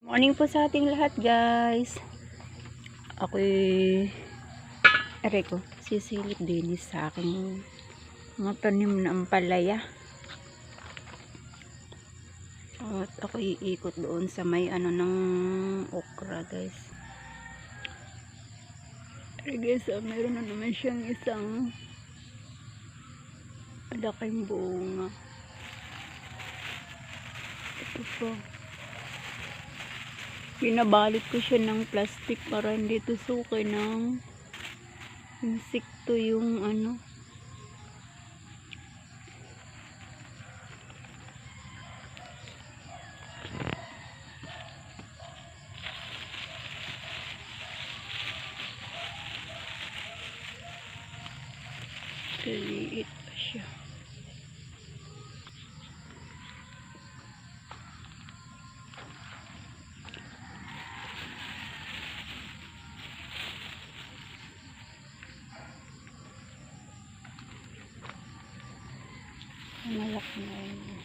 Morning po sa ating lahat guys. Ako'y Aray ko, sisilip din sa aking mga tanim na ampalaya. At ako iikot doon sa may ano ng okra guys. Aray guys, ah, meron na naman siyang isang malaking bunga. Ito po. Binabalot ko siya ng plastic para hindi tusukin ng insekto yung ano. Liliit Malaki na yun.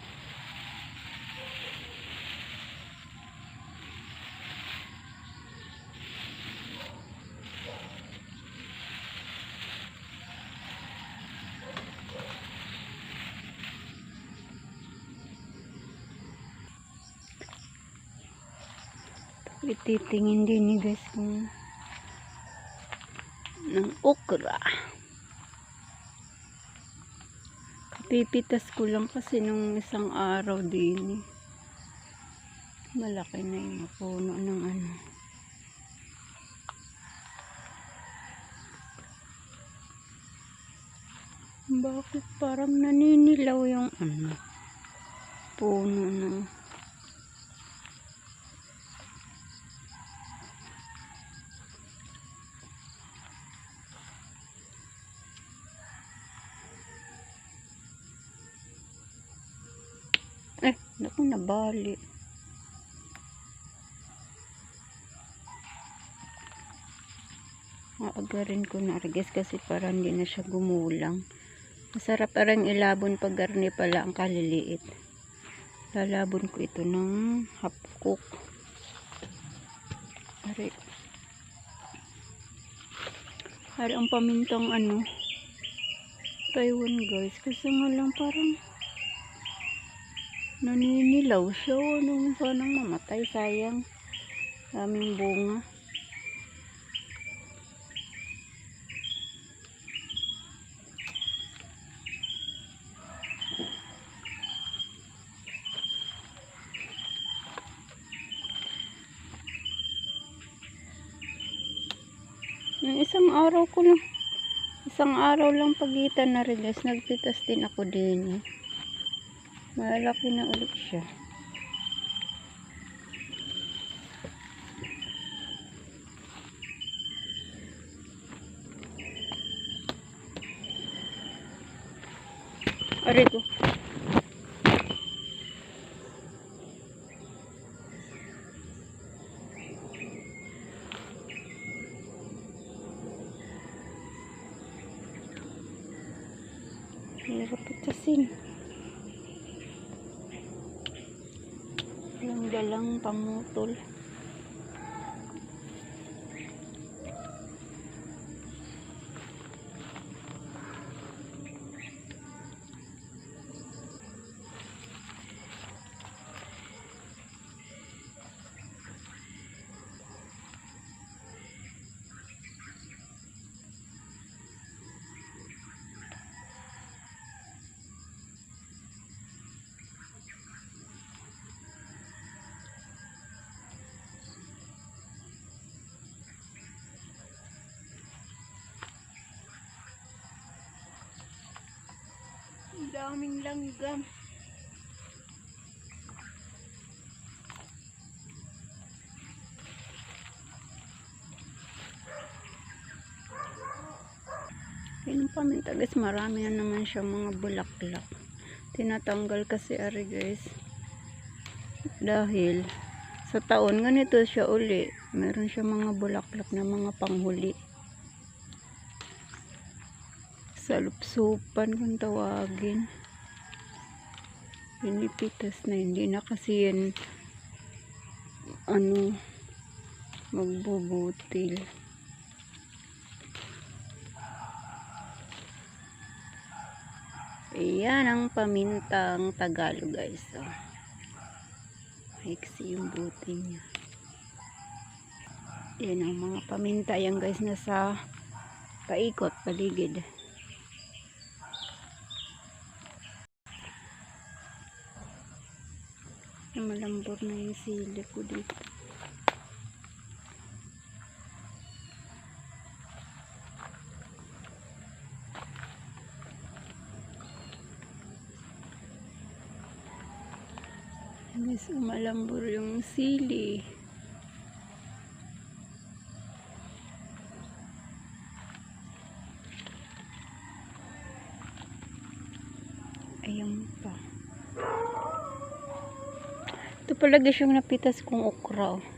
Ititingin din ni guys kung ng okra. Kapipitas ko lang kasi nung isang araw din eh. Malaki na yung puno ng ano. Bakit parang naninilaw yung ano puno ng Eh, naku, nabali. Aagarin ko na argas kasi para hindi na siya gumulang. Masarap parang ilabon pag garni pala ang kaliliit. Lalabon ko ito ng half cook. Ari. Ari ang pamintang ano. Taiwan guys. Kasi nga lang parang naninilaw siya o nung sanang mamatay sayang daming bunga isang araw ko lang isang araw lang pagitan na guys nagpitas din ako din eh. Malaki na ulit siya. Aray ko. Hirap itasin. Dalang pamutol. Ang daming langgam. Yung paminta guys, marami na naman siya mga bulaklak. Tinatanggal kasi ari guys. Dahil sa taon ganito siya uli. Meron siya mga bulaklak na mga panghuli. Salupsupan kung tawagin. Pinipitas na hindi na kasi yan ano magbubutil. Ayan ang pamintang Tagalog guys. Oh. Maiksi yung buti niya. Yan ang mga paminta yan guys nasa paikot, paligid. Malambot na yung sili ko dito. Guys, umalambor yung sili. Ayun pa. Pala guys yung napitas kong okra. Oh.